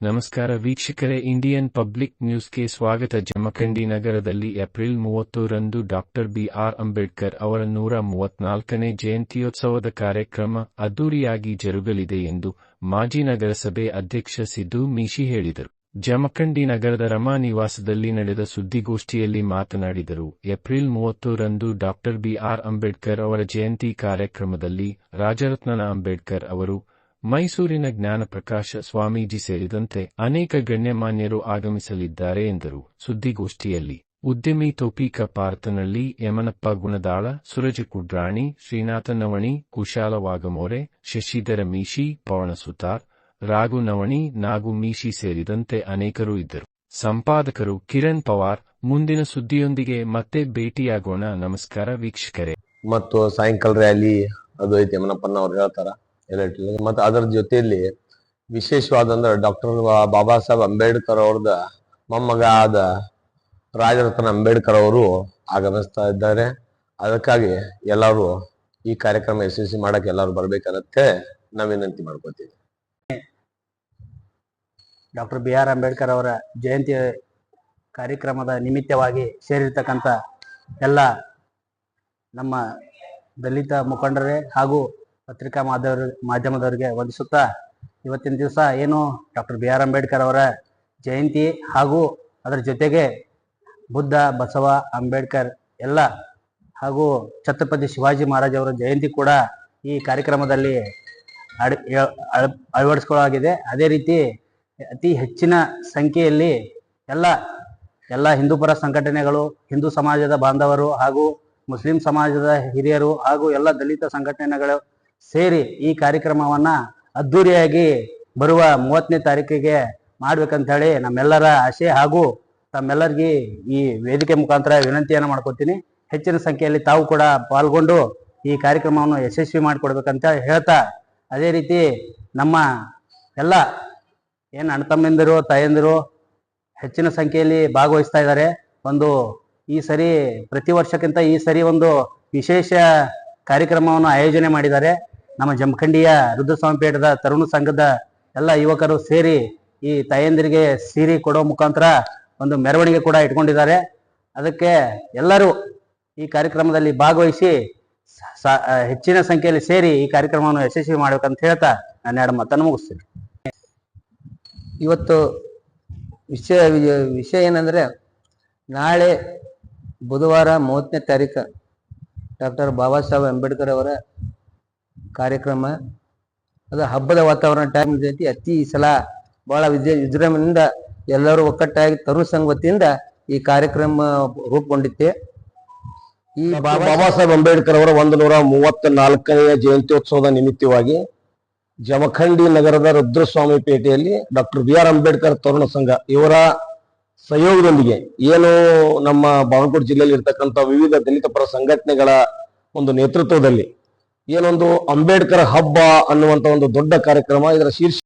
ನಮಸ್ಕಾರ ವೀಕ್ಷಕರೇ, Indian public ನ್ಯೂಸ್ಗೆ ಸ್ವಾಗತ. ಜಮಖಂಡಿ ನಗರದಲ್ಲಿ ಏಪ್ರಿಲ್ ಮೂವತ್ತರಂದು ಡಾಕ್ಟರ್ ಬಿ ಆರ್ ಅಂಬೇಡ್ಕರ್ ಅವರ ನೂರ ಮೂವತ್ನಾಲ್ಕನೇ ಜಯಂತ್ಯೋತ್ಸವದ ಕಾರ್ಯಕ್ರಮ ಅದ್ದೂರಿಯಾಗಿ ಜರುಗಲಿದೆ ಎಂದು ಮಾಜಿ ನಗರಸಭೆ ಅಧ್ಯಕ್ಷ ಸಿದ್ದು ಮೀಶಿ ಹೇಳಿದರು. ಜಮಖಂಡಿ ನಗರದ ರಮಾ ನಿವಾಸದಲ್ಲಿ ನಡೆದ ಸುದ್ದಿಗೋಷ್ಠಿಯಲ್ಲಿ ಮಾತನಾಡಿದರು. ಏಪ್ರಿಲ್ ಮೂವತ್ತರಂದು ಡಾಕ್ಟರ್ ಬಿ ಆರ್ ಅಂಬೇಡ್ಕರ್ ಅವರ ಜಯಂತಿ ಕಾರ್ಯಕ್ರಮದಲ್ಲಿ ರಾಜರತ್ನನ ಅಂಬೇಡ್ಕರ್ ಅವರು ಮೈಸೂರಿನ ಜ್ಞಾನಪ್ರಕಾಶ ಸ್ವಾಮೀಜಿ ಸೇರಿದಂತೆ ಅನೇಕ ಗಣ್ಯಮಾನ್ಯರು ಆಗಮಿಸಲಿದ್ದಾರೆ ಎಂದರು. ಸುದ್ದಿಗೋಷ್ಠಿಯಲ್ಲಿ, ಉದ್ಯಮಿ ತೋಪೀಕ ಪಾರ್ತನಳ್ಳಿ ಯಮನಪ್ಪ ಗುಣದಾಳ, ಸುರಜ ಕುಡ್ರಾಣಿ ಶ್ರೀನಾಥ ನವಣಿ ಕುಶಾಲ ವಾಗಮೋರೆ, ಶಶಿಧರ ಮೀಶಿ, ಪವನ ಸುತಾರ್, ರಾಘು ನವಣಿ, ನಾಗು ಮೀಶಿ ಸೇರಿದಂತೆ ಅನೇಕರು ಇದ್ದರು. ಸಂಪಾದಕರು ಕಿರಣ್ ಪವಾರ್, ಮುಂದಿನ ಸುದ್ದಿಯೊಂದಿಗೆ ಮತ್ತೆ ಭೇಟಿಯಾಗೋಣ. ನಮಸ್ಕಾರ ವೀಕ್ಷಕರೇ. ಮತ್ತು ಸಾಯಂಕಾಲ ರ್ಯಾಲಿ ಅದು ಐತಿ ಯಮನಪ್ಪನ ಹೇಳ್ತಾರ. ಮತ್ತೆ ಮತ್ತು ಅದರ ಜೊತೆಯಲ್ಲಿ ವಿಶೇಷವಾದಂದ್ರೆ ಡಾಕ್ಟರ್ ಬಾಬಾ ಸಾಹೇಬ್ ಅಂಬೇಡ್ಕರ್ ಅವ್ರದ ಮೊಮ್ಮಗ ಆದ ರಾಜರತ್ನ ಅಂಬೇಡ್ಕರ್ ಅವರು ಆಗಮಿಸ್ತಾ ಇದ್ದಾರೆ. ಅದಕ್ಕಾಗಿ ಎಲ್ಲರೂ ಈ ಕಾರ್ಯಕ್ರಮ ಯಶಸ್ವಿ ಮಾಡಕ್ಕೆ ಎಲ್ಲರೂ ಬರ್ಬೇಕನ್ನತ್ತೆ ನಾವು ವಿನಂತಿ ಮಾಡ್ಕೋತೀವಿ ಡಾಕ್ಟರ್ ಬಿ ಆರ್ ಅಂಬೇಡ್ಕರ್ ಅವರ ಜಯಂತಿ ಕಾರ್ಯಕ್ರಮದ ನಿಮಿತ್ತವಾಗಿ ಸೇರಿರ್ತಕ್ಕಂಥ ಎಲ್ಲ ನಮ್ಮ ದಲಿತ ಮುಖಂಡರೇ ಹಾಗೂ ಪತ್ರಿಕಾ ಮಾಧ್ಯಮ ಮಾಧ್ಯಮದವರಿಗೆ ವಂದಿಸುತ್ತಾ ಇವತ್ತಿನ ದಿವಸ ಏನು ಡಾಕ್ಟರ್ ಬಿ ಆರ್ ಅಂಬೇಡ್ಕರ್ ಅವರ ಜಯಂತಿ ಹಾಗೂ ಅದರ ಜೊತೆಗೆ ಬುದ್ಧ, ಬಸವ, ಅಂಬೇಡ್ಕರ್ ಎಲ್ಲ ಹಾಗೂ ಛತ್ರಪತಿ ಶಿವಾಜಿ ಮಹಾರಾಜ್ ಅವರ ಜಯಂತಿ ಕೂಡ ಈ ಕಾರ್ಯಕ್ರಮದಲ್ಲಿ ಅಡ್ ಅಳ- ಅಳವಡಿಸ್ಕೊಳ್ಳಲಾಗಿದೆ. ಅದೇ ರೀತಿ ಅತಿ ಹೆಚ್ಚಿನ ಸಂಖ್ಯೆಯಲ್ಲಿ ಎಲ್ಲ ಎಲ್ಲ ಹಿಂದೂಪರ ಸಂಘಟನೆಗಳು, ಹಿಂದೂ ಸಮಾಜದ ಬಾಂಧವರು ಹಾಗೂ ಮುಸ್ಲಿಂ ಸಮಾಜದ ಹಿರಿಯರು ಹಾಗೂ ಎಲ್ಲ ದಲಿತ ಸಂಘಟನೆಗಳು ಸೇರಿ ಈ ಕಾರ್ಯಕ್ರಮವನ್ನ ಅದ್ದೂರಿಯಾಗಿ ಬರುವ ಮೂವತ್ತನೇ ತಾರೀಕಿಗೆ ಮಾಡ್ಬೇಕಂತ ಹೇಳಿ ನಮ್ಮೆಲ್ಲರ ಆಶೆ ಹಾಗೂ ತಮ್ಮೆಲ್ಲರಿಗೆ ಈ ವೇದಿಕೆ ಮುಖಾಂತರ ವಿನಂತಿಯನ್ನು ಮಾಡ್ಕೊತೀನಿ. ಹೆಚ್ಚಿನ ಸಂಖ್ಯೆಯಲ್ಲಿ ತಾವು ಕೂಡ ಪಾಲ್ಗೊಂಡು ಈ ಕಾರ್ಯಕ್ರಮವನ್ನು ಯಶಸ್ವಿ ಮಾಡಿಕೊಡ್ಬೇಕಂತ ಹೇಳ್ತಾ, ಅದೇ ರೀತಿ ನಮ್ಮ ಎಲ್ಲ ಏನು ಅಣ್ಣ ತಮ್ಮಂದಿರು ತಾಯಂದಿರು ಹೆಚ್ಚಿನ ಸಂಖ್ಯೆಯಲ್ಲಿ ಭಾಗವಹಿಸ್ತಾ ಇದ್ದಾರೆ. ಒಂದು ಈ ಸರಿ ಪ್ರತಿ ವರ್ಷಕ್ಕಿಂತ ಈ ಸರಿ ಒಂದು ವಿಶೇಷ ಕಾರ್ಯಕ್ರಮವನ್ನು ಆಯೋಜನೆ ಮಾಡಿದ್ದಾರೆ. ನಮ್ಮ ಜಮಖಂಡಿಯ ರುದ್ರಸ್ವಾಮಿಪೇಟದ ತರುಣ ಸಂಘದ ಎಲ್ಲ ಯುವಕರು ಸೇರಿ ಈ ತಾಯಂದಿರಿಗೆ ಸೀರೆ ಕೊಡೋ ಮುಖಾಂತರ ಒಂದು ಮೆರವಣಿಗೆ ಕೂಡ ಇಟ್ಕೊಂಡಿದ್ದಾರೆ. ಅದಕ್ಕೆ ಎಲ್ಲರೂ ಈ ಕಾರ್ಯಕ್ರಮದಲ್ಲಿ ಭಾಗವಹಿಸಿ ಹೆಚ್ಚಿನ ಸಂಖ್ಯೆಯಲ್ಲಿ ಸೇರಿ ಈ ಕಾರ್ಯಕ್ರಮವನ್ನು ಯಶಸ್ವಿ ಮಾಡ್ಬೇಕಂತ ಹೇಳ್ತಾ ನಾನು ಎರಡು ಮಾತನ್ನು ಮುಗಿಸ್ತೀನಿ. ಇವತ್ತು ವಿಷಯ ವಿಷಯ ಏನಂದರೆ ನಾಳೆ ಬುಧವಾರ ಮೂವತ್ತನೇ ತಾರೀಕು ಡಾಕ್ಟರ್ ಬಾಬಾ ಸಾಹೇಬ್ ಅಂಬೇಡ್ಕರ್ ಅವರ ಕಾರ್ಯಕ್ರಮ. ಅದು ಹಬ್ಬದ ವಾತಾವರಣ ಟೈಮ್ ಜೊತೆ ಅತಿ ಸಲ ಬಹಳ ವಿಜಯ ವಿಜೃಂಭಣೆಯಿಂದ ಎಲ್ಲರೂ ಒಕ್ಕಟ್ಟಾಗಿ ತರು ಸಂಗತಿಯಿಂದ ಈ ಕಾರ್ಯಕ್ರಮ ರೂಪುಗೊಂಡಿತ್ತೆ. ಈ ಬಾಬಾ ಸಾಹೇಬ್ ಅಂಬೇಡ್ಕರ್ ಅವರ ಒಂದು ನೂರ ಮೂವತ್ತ ನಾಲ್ಕನೆಯ ಜಯಂತ್ಯೋತ್ಸವದ ನಿಮಿತ್ತವಾಗಿ ಜಮಖಂಡಿ ನಗರದ ರುದ್ರಸ್ವಾಮಿ ಪೇಟೆಯಲ್ಲಿ ಡಾಕ್ಟರ್ ಬಿ ಆರ್ ಅಂಬೇಡ್ಕರ್ ತರುಣ ಸಂಘ ಇವರ ಸಹಯೋಗದೊಂದಿಗೆ ಏನು ನಮ್ಮ ಬಾಗಲಕೋಟೆ ಜಿಲ್ಲೆಯಲ್ಲಿ ಇರ್ತಕ್ಕಂಥ ವಿವಿಧ ದಲಿತ ಪರ ಸಂಘಟನೆಗಳ ಒಂದು ನೇತೃತ್ವದಲ್ಲಿ ಏನೊಂದು ಅಂಬೇಡ್ಕರ್ ಹಬ್ಬ ಅನ್ನುವಂತ ಒಂದು ದೊಡ್ಡ ಕಾರ್ಯಕ್ರಮ. ಇದರ ಶೀರ್ಷ